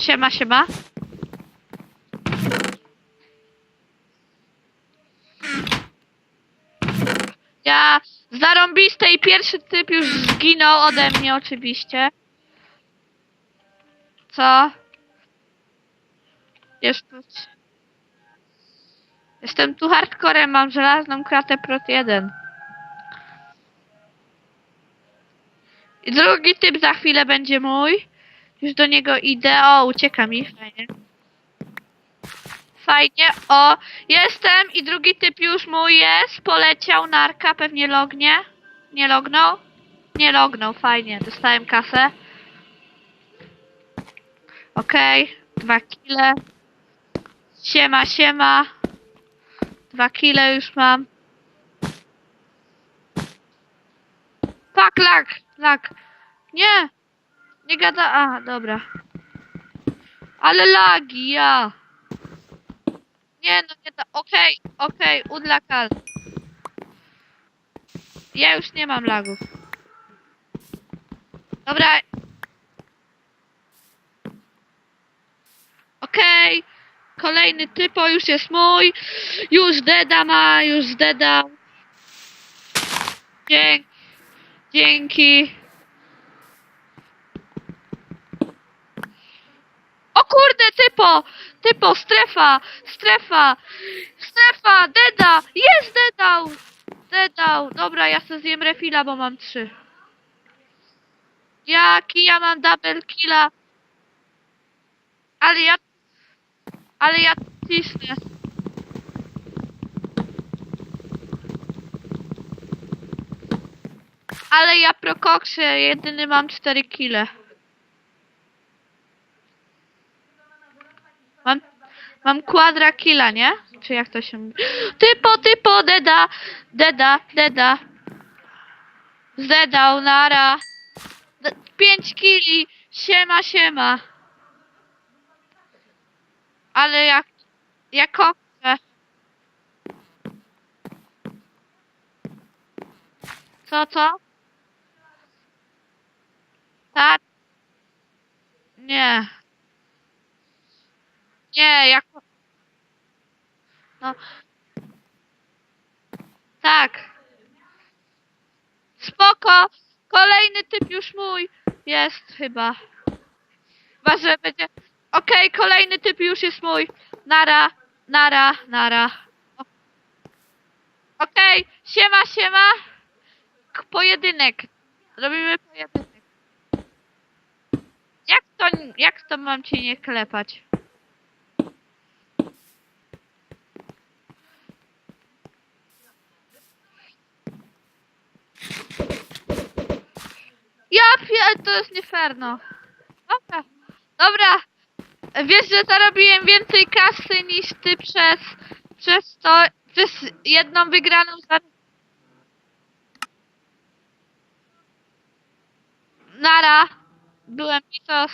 Siema, siema. Ja zarąbiste i pierwszy typ już zginął ode mnie oczywiście. Co? Jeszcze... Jestem tu hardcorem, mam żelazną kratę prot 1. I drugi typ za chwilę będzie mój. Już do niego idę. O, ucieka mi, fajnie. Fajnie, o, jestem i drugi typ już mój jest. Poleciał narka, pewnie lognie. Nie lognął? Nie lognął, fajnie, dostałem kasę. Okej, dwa kile. Siema, siema. Dwa kile już mam. Tak, lag, lag. Nie, nie gada. A, dobra. Ale lagi, ja. Nie, no nie da. Okej, okej, udlakal. Ja już nie mam lagów. Dobra. Okej. Kolejny typo już jest mój. Już deda ma, już zdedał. Dzięki. Dzięki. O kurde, typo! Typo, strefa! Strefa! Strefa! Deda! Jest dedał! Dedał! Dobra, ja sobie zjem refila, bo mam trzy. Jaki ja mam double killa? Ale ja... Ale ja cisnę. Ale ja prokoksie, jedyny mam 4 kile. Mam, mam quadra killa, nie? Czy jak to się mówi? Typo, typo, deda, deda, deda. Zdedał, nara. 5 kili, siema, siema. Ale jak, jak kokse. Co, co? Tak? Nie. Nie, jak... No. Tak. Spoko. Kolejny typ już mój. Jest chyba. Chyba, że będzie... Okej, kolejny typ już jest mój. Nara, nara, nara. Okej, siema, siema. K- Pojedynek. Robimy pojedynek. Jak to, jak to mam cię nie klepać? Pie... to jest nie fair, no. Dobra, dobra. Wiesz, że zarobiłem więcej kasy niż ty przez... Przez to... Przez jedną wygraną za... Nara. Byłem Mitos.